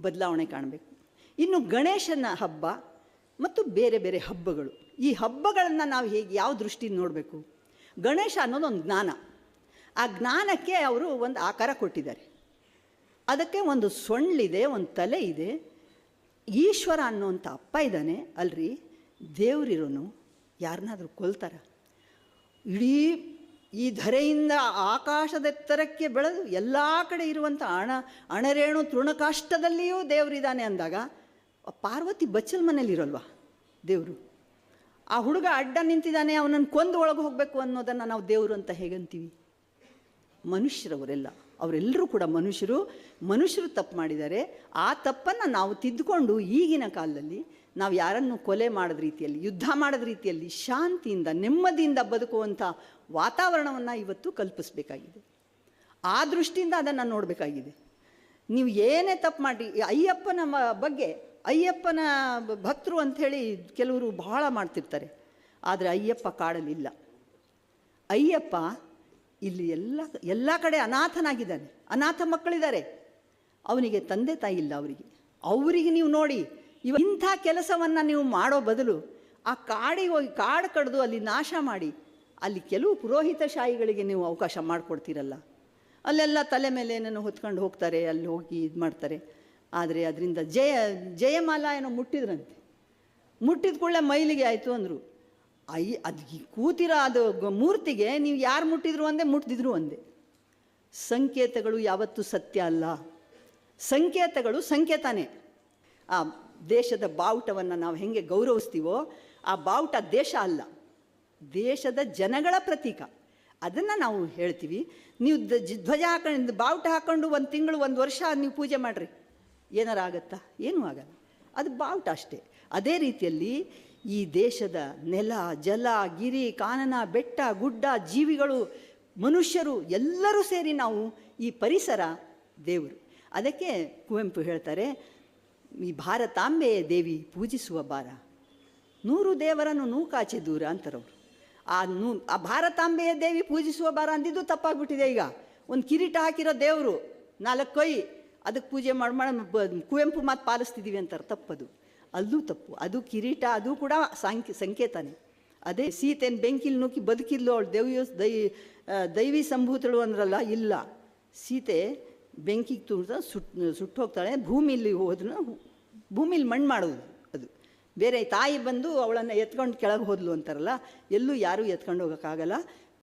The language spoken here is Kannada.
ಬದಲಾವಣೆ ಕಾಣಬೇಕು. ಇನ್ನು ಗಣೇಶನ ಹಬ್ಬ ಮತ್ತು ಬೇರೆ ಬೇರೆ ಹಬ್ಬಗಳು. ಈ ಹಬ್ಬಗಳನ್ನು ನಾವು ಹೇಗೆ ಯಾವ ದೃಷ್ಟಿಯಿಂದ ನೋಡಬೇಕು? ಗಣೇಶ ಅನ್ನೋದು ಒಂದು ಜ್ಞಾನ. ಆ ಜ್ಞಾನಕ್ಕೆ ಅವರು ಒಂದು ಆಕಾರ ಕೊಟ್ಟಿದ್ದಾರೆ. ಅದಕ್ಕೆ ಒಂದು ಸೊಳ್ಳಿದೆ, ಒಂದು ತಲೆ ಇದೆ. ಈಶ್ವರ ಅನ್ನೋಂಥ ಅಪ್ಪ ಇದ್ದಾನೆ. ಅಲ್ರಿ, ದೇವರಿರೋನು. ಯಾರನ್ನಾದರೂ ಕೊಲ್ತಾರ. ಇಡೀ ಈ ಧರೆಯಿಂದ ಆಕಾಶದೆತ್ತರಕ್ಕೆ ಬೆಳೆದು ಎಲ್ಲ ಕಡೆ ಇರುವಂಥ ಅಣ, ಅಣರೇಣು ತೃಣಕಾಷ್ಟದಲ್ಲಿಯೂ ದೇವರಿದ್ದಾನೆ ಅಂದಾಗ, ಪಾರ್ವತಿ ಬಚ್ಚಲ್ ಮನೆಯಲ್ಲಿರಲ್ವ ದೇವರು? ಆ ಹುಡುಗ ಅಡ್ಡ ನಿಂತಿದ್ದಾನೆ, ಅವನನ್ನು ಕೊಂದು ಒಳಗೆ ಹೋಗಬೇಕು ಅನ್ನೋದನ್ನು ನಾವು ದೇವರು ಅಂತ ಹೇಗಂತೀವಿ? ಮನುಷ್ಯರವರೆಲ್ಲ. ಅವರೆಲ್ಲರೂ ಕೂಡ ಮನುಷ್ಯರು ಮನುಷ್ಯರು ತಪ್ಪು ಮಾಡಿದ್ದಾರೆ. ಆ ತಪ್ಪನ್ನು ನಾವು ತಿದ್ದುಕೊಂಡು ಈಗಿನ ಕಾಲದಲ್ಲಿ ನಾವು ಯಾರನ್ನು ಕೊಲೆ ಮಾಡಿದ ರೀತಿಯಲ್ಲಿ, ಯುದ್ಧ ಮಾಡದ ರೀತಿಯಲ್ಲಿ ಶಾಂತಿಯಿಂದ, ನೆಮ್ಮದಿಯಿಂದ ಬದುಕುವಂಥ ವಾತಾವರಣವನ್ನು ಇವತ್ತು ಕಲ್ಪಿಸಬೇಕಾಗಿದೆ. ಆ ದೃಷ್ಟಿಯಿಂದ ಅದನ್ನು ನೋಡಬೇಕಾಗಿದೆ. ನೀವು ಏನೇ ತಪ್ಪು ಮಾಡಿ, ಅಯ್ಯಪ್ಪನ ಬಗ್ಗೆ, ಅಯ್ಯಪ್ಪನ ಭಕ್ತರು ಅಂಥೇಳಿ ಕೆಲವರು ಬಹಳ ಮಾಡ್ತಿರ್ತಾರೆ. ಆದರೆ ಅಯ್ಯಪ್ಪ ಕಾಡಲಿಲ್ಲ ಅಯ್ಯಪ್ಪ ಇಲ್ಲಿ ಎಲ್ಲ ಎಲ್ಲ ಕಡೆ ಅನಾಥನಾಗಿದ್ದಾನೆ. ಅನಾಥ ಮಕ್ಕಳಿದ್ದಾರೆ. ಅವನಿಗೆ ತಂದೆ ತಾಯಿ ಇಲ್ಲ ಅವರಿಗೆ. ಅವರಿಗೆ ನೀವು ನೋಡಿ, ಇವ ಇಂಥ ಕೆಲಸವನ್ನು ನೀವು ಮಾಡೋ ಬದಲು ಆ ಕಾಡಿಗೆ ಹೋಗಿ ಕಾಡು ಕಡಿದು ಅಲ್ಲಿ ನಾಶ ಮಾಡಿ, ಅಲ್ಲಿ ಕೆಲವು ಪುರೋಹಿತ ಶಾಹಿಗಳಿಗೆ ನೀವು ಅವಕಾಶ ಮಾಡಿಕೊಡ್ತೀರಲ್ಲ. ಅಲ್ಲೆಲ್ಲ ತಲೆ ಮೇಲೆ ಏನೇನು ಹೊತ್ಕೊಂಡು ಹೋಗ್ತಾರೆ, ಅಲ್ಲಿ ಹೋಗಿ ಇದು ಮಾಡ್ತಾರೆ. ಆದರೆ ಅದರಿಂದ ಜಯ, ಜಯಮಾಲ ಏನೋ ಮುಟ್ಟಿದ್ರಂತೆ. ಮುಟ್ಟಿದ ಕೂಡಲೇ ಮೈಲಿಗೆ ಆಯಿತು ಅಂದರು. ಐ ಅದು ಕೂತಿರೋ ಅದು ಮೂರ್ತಿಗೆ ನೀವು ಯಾರು ಮುಟ್ಟಿದ್ರು ಒಂದೇ ಮುಟ್ಟಿದ್ರು ಒಂದೇ ಸಂಕೇತಗಳು ಯಾವತ್ತೂ ಸತ್ಯ ಅಲ್ಲ. ಸಂಕೇತಗಳು ಸಂಕೇತನೇ. ಆ ದೇಶದ ಬಾವುಟವನ್ನು ನಾವು ಹೆಂಗೆ ಗೌರವಿಸ್ತೀವೋ ಆ ಬಾವುಟ ದೇಶ ಅಲ್ಲ. ದೇಶದ ಜನಗಳ ಪ್ರತೀಕ. ಅದನ್ನು ನಾವು ಹೇಳ್ತೀವಿ. ನೀವು ಧ್ವಜ ಹಾಕೊಂಡು ಬಾವುಟ ಹಾಕ್ಕೊಂಡು ಒಂದು ತಿಂಗಳು, ಒಂದು ವರ್ಷ ನೀವು ಪೂಜೆ ಮಾಡಿರಿ. ಏನಾರ ಆಗತ್ತಾ? ಏನೂ ಆಗಲ್ಲ. ಅದು ಬಾವುಟ ಅಷ್ಟೇ. ಅದೇ ರೀತಿಯಲ್ಲಿ ಈ ದೇಶದ ನೆಲ, ಜಲ, ಗಿರಿ, ಕಾನನ, ಬೆಟ್ಟ, ಗುಡ್ಡ, ಜೀವಿಗಳು, ಮನುಷ್ಯರು ಎಲ್ಲರೂ ಸೇರಿ ನಾವು ಈ ಪರಿಸರ ದೇವರು. ಅದಕ್ಕೆ ಕುವೆಂಪು ಹೇಳ್ತಾರೆ, ಈ ಭಾರತಾಂಬೆಯ ದೇವಿ ಪೂಜಿಸುವ ಬಾರ ನೂರು ದೇವರನ್ನು ನೂಕಾಚೆ ದೂರ ಅಂತಾರವರು. ಆ ನೂ, ಆ ಭಾರತಾಂಬೆಯ ದೇವಿ ಪೂಜಿಸುವ ಬಾರ ಅಂದಿದ್ದು ತಪ್ಪಾಗ್ಬಿಟ್ಟಿದೆ ಈಗ. ಒಂದು ಕಿರೀಟ ಹಾಕಿರೋ ದೇವರು, ನಾಲ್ಕು ಕೈ ಅದಕ್ಕೆ ಪೂಜೆ ಮಾಡಿ ಮಾಡಿ ಕುವೆಂಪು ಮಾತು ಪಾಲಿಸ್ತಿದ್ದೀವಿ ಅಂತಾರೆ, ತಪ್ಪದು. ಅಲ್ಲೂ ತಪ್ಪು. ಅದು ಕಿರೀಟ, ಅದು ಕೂಡ ಸಾಂಕ್ ಸಂಕೇತನೇ. ಅದೇ ಸೀತೆನ ಬೆಂಕಿಲಿ ನೂಕಿ ಬದುಕಿದ್ಲು ಅವಳು, ದೈವಿ ದೈ ದೈವಿ ಸಂಭೂತಳು ಅಂದ್ರಲ್ಲ, ಇಲ್ಲ. ಸೀತೆ ಬೆಂಕಿಗೆ ತುಳಿದ ಸುಟ್, ಸುಟ್ಟು ಹೋಗ್ತಾಳೆ, ಭೂಮಿಲಿ ಹೋದ್ರೂ ಭೂಮಿಲಿ ಮಣ್ಣು ಮಾಡೋದು ಅದು. ಬೇರೆ ತಾಯಿ ಬಂದು ಅವಳನ್ನು ಎತ್ಕೊಂಡು ಕೆಳಗೆ ಹೋದ್ಲು ಅಂತಾರಲ್ಲ, ಎಲ್ಲೂ ಯಾರೂ ಎತ್ಕೊಂಡು ಹೋಗೋಕ್ಕಾಗಲ್ಲ.